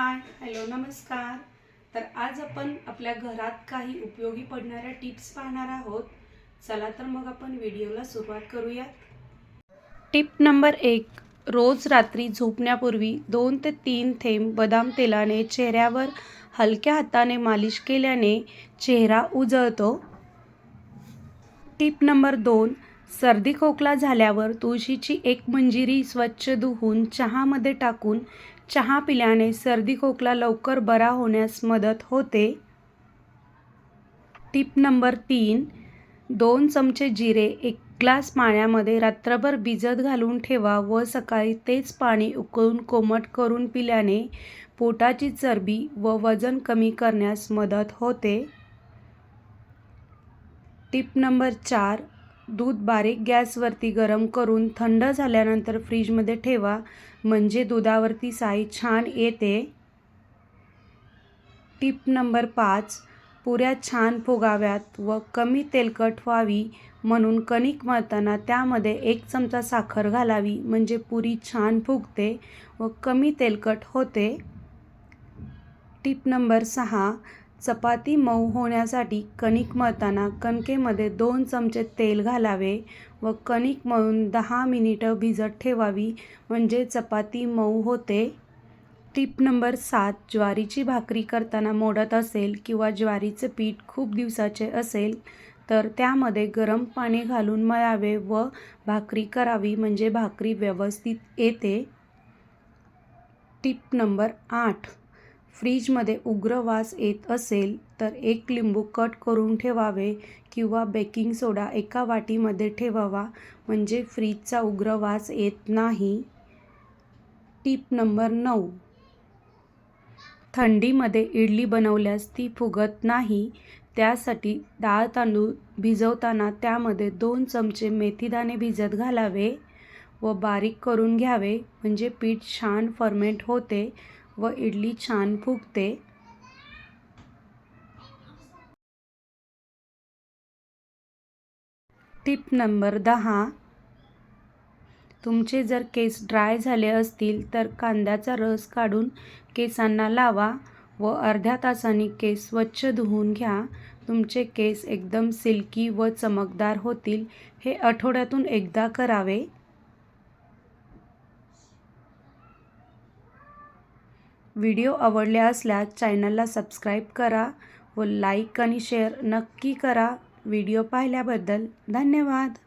Hi hello नमस्कार. तर आज आपण आपल्या घरात काही उपयोगी पडणाऱ्या टिप्स पाहणार आहोत. चला तर मग आपण व्हिडिओला सुरुवात करूयात. टिप नंबर एक रोज रात्री झोपण्यापूर्वी दोन ते तीन थेंब बदाम तेलाने चेहऱ्यावर हलक्या हाताने मालिश केल्याने चेहरा उजळतो. टिप नंबर दोन सर्दी खोकला झाल्यावर तुळशीची एक मंजिरी स्वच्छ धुवून चहामध्ये टाकून चहा पिल्याने सर्दी खोकला लवकर बरा होण्यास मदत होते. टिप नंबर तीन दोन चमचे जिरे एक ग्लास पाण्यामध्ये रात्रभर भिजत घालून ठेवा व सकाळी तेच पाणी उकळून कोमट करून पिल्याने पोटाची चरबी व वजन कमी करण्यास मदत होते. टिप नंबर चार दूध बारीक गॅसवरती गरम करून थंड झाल्यानंतर फ्रीजमध्ये ठेवा. म्हणजे दुधावरती साई छान येते. टिप नंबर पाच पुऱ्या छान फुगाव्यात व कमी तेलकट व्हावी म्हणून कणिक मळताना त्यामध्ये एक चमचा साखर घालावी. म्हणजे पुरी छान फुगते व कमी तेलकट होते. टिप नंबर सहा चपाती मऊ होण्यासाठी कणिक मळताना कणकेमध्ये दोन चमचे तेल घालावे व कणिक मळून दहा मिनिटं भिजत ठेवावी. म्हणजे चपाती मऊ होते. टिप नंबर सात ज्वारीची भाकरी करताना मोडत असेल किंवा ज्वारीचं पीठ खूप दिवसाचे असेल तर त्यामध्ये गरम पाणी घालून मळावे व भाकरी करावी म्हणजे भाकरी व्यवस्थित येते. टिप नंबर आठ फ्रीजमध्ये उग्र वास येत असेल तर एक लिंबू कट करून ठेवावे किंवा बेकिंग सोडा एका वाटीमध्ये ठेवावा. म्हणजे फ्रीजचा उग्र वास येत नाही. टीप नंबर नऊ. थंडीमध्ये इडली बनवल्यास ती फुगत नाही. त्यासाठी डाळ तांदूळ भिजवताना त्यामध्ये दोन चमचे मेथीदाणे भिजत घालावे व बारीक करून घ्यावे. म्हणजे पीठ छान फर्मेंट होते. व इडली छान फुगते. टिप नंबर दहा. तुमचे जर केस ड्राय झाले असतील तर कांद्याचा रस काढून केसांना लावा व अर्ध्या तासाने केस स्वच्छ धुवून घ्या. तुमचे केस एकदम सिल्की व चमकदार होतील हे आठवड्यातून एकदा करावे. व्हिडिओ आवडले असल्यास चॅनलला सबस्क्राईब करा व लाईक आणि शेअर नक्की करा. व्हिडिओ पाहिल्याबद्दल धन्यवाद.